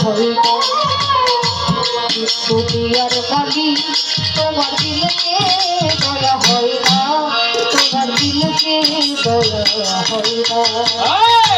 হয় না দুনিয়ার মালি তোমার দিলকে দয়া না তোমার দিলকে দয়া হয়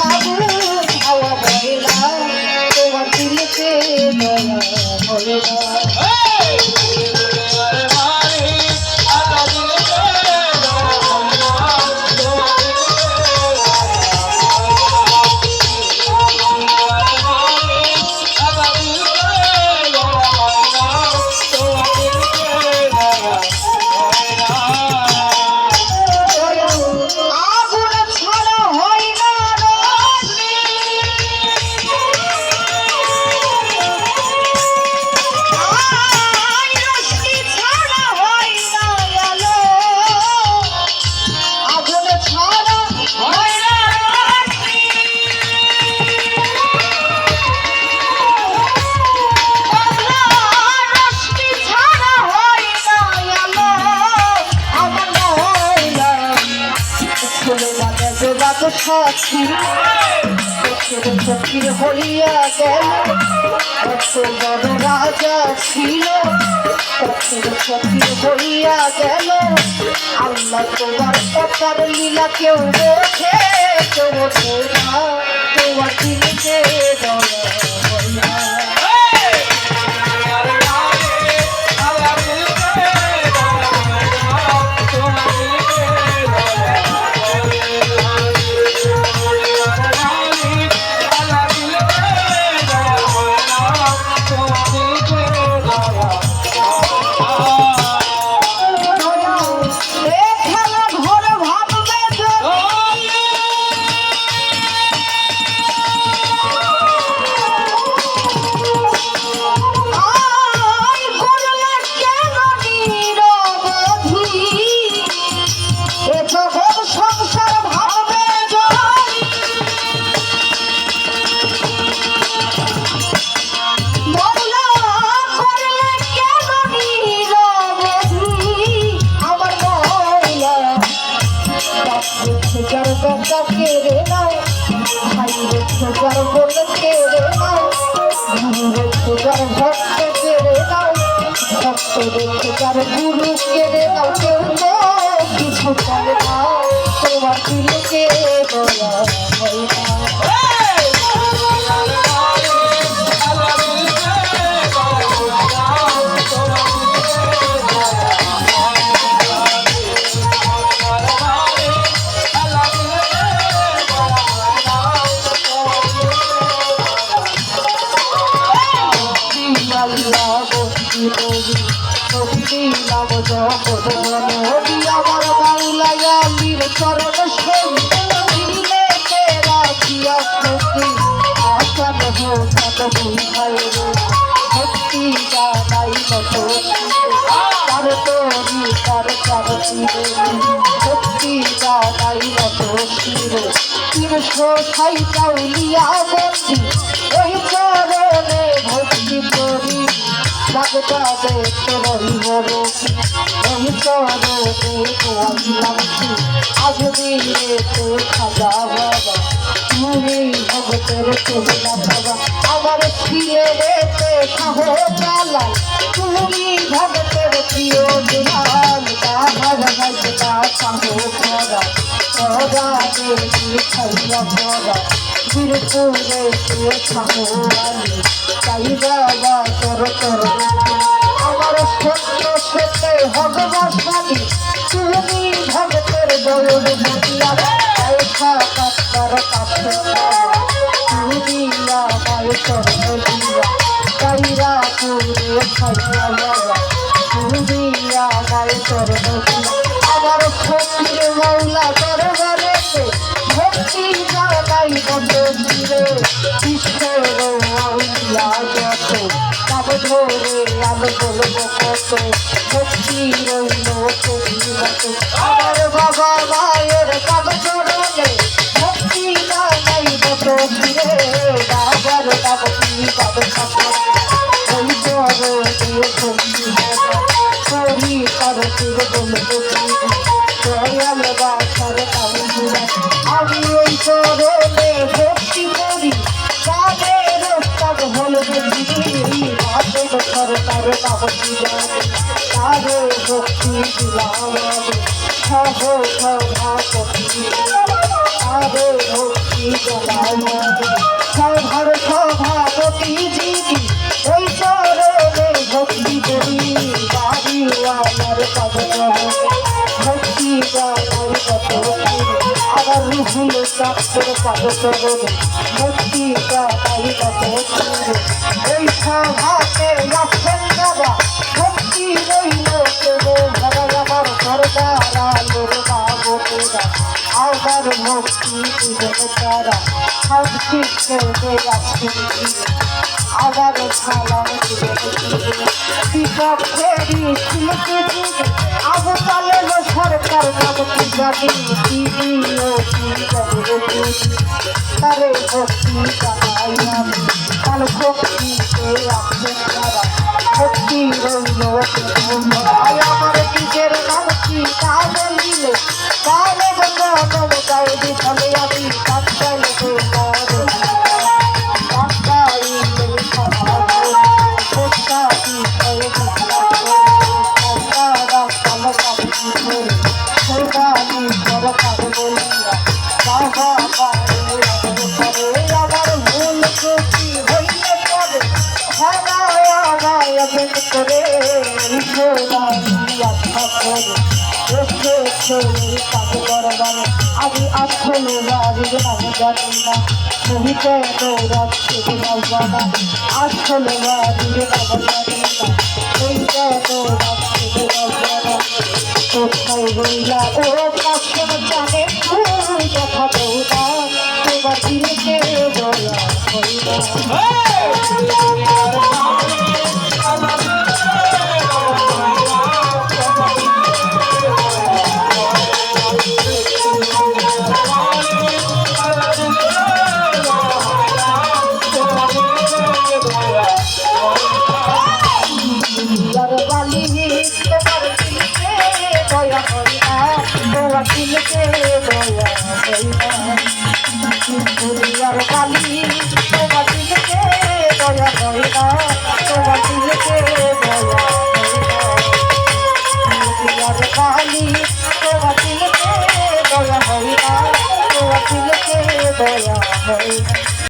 তার ফাগুন সাথী চোখের ফকির হইয়া গেল কত বড় রাজা ছিল। চোখের ফকির হইয়া গেল, আল্লাহ তোমার কথার লীলা কেউ বোঝে বোঝে তোমার দিনে দয়া। বেটা কেড়ে নাও ভাই? রে বোন কেড়ে নাও গুরু রে খোঁজার ভক্ত কেড়ে নাও ভক্ত রে খোঁজার গুরু কেড়ে আল্লাহ বন্দি নবী নবী নাম জগৎ নবী আমার বাউলাইয়া বীর চরণ তেরা কিয়া স্মৃতি আসান হো সাত হুই হায় রে ভক্তি জানাই নত তার তোরি তার চার তীরে ভক্তি জানাই নত শিরে তিনশো সাই চাউলিয়া বন্দি ওই চরণে লাগতা দেখতে রহিব ওই চরণে আসলাম আজ দিলে তো খাজা বাবা, তুমি ভগতের চেহারা বাবা আমার ছিলে রেতে সাহ চালাই তুমি ভগতের প্রিয় দুলাল তাহার ভাগ্যটা সাহ করা পরা দেবী খাইয়া পরা বীরপুরে তুই ঠাকুরানি তাই বাবা তোর তোর আমার সত্য সত্যে ভগবানী তুমি ভগতের দৌড় বুঝিয়া পয়সা কাতার কাছে তুমি চরণ দিয়া। কাইরা পুরে খাইয়া বাবা তুমি আমার চরণ দিয়া। আমার ফকির মৌলা দরবারেতে ভক্তি জানাই বন্ধ দিলে কৃষ্ণ আউলিয়া যত বলব কত ভক্তি বাবা মায়ের কাব সরকার কাগজি জানে তারে ভক্তি দিলাম সহ সভাপতি তারে ভক্তি দিলাম সভার সভাপতি যিনি, ওই চরণে ভক্তি করি। বাড়ি আমার কাজ ভক্তি গানের কত আবার রুহুল আবার ভক্তি দিলেন তারা সব শিখতে আছেন আবার সালাম পিকআপ ফেরি শিল্পে যুগে আবু তালেব সরকার নাম কি জানি দিদি ও কি জানি তারে ভক্তি জানাই আমি কাল ভক্তিতে আছেন তারা ভক্তি রইল আয় আমার নিজের নাম কি তা বলিলে তাহলে বন্ধ নম গায়ে দিতে আমি কাকতালে মরে আমি আসলে বাড়ির নাম জানি না সহিতে দৌড়াচ্ছে বাবা আসলে বাড়ির নাম জানি না সহিতে দৌড়াচ্ছে বাবা কোথায় রইলা ও কাছে জানে তুই কথা দৌড়া তোমার দিনকে বলা হইলা দুনিয়ার বালি তোমার দিকে দয়া হইলা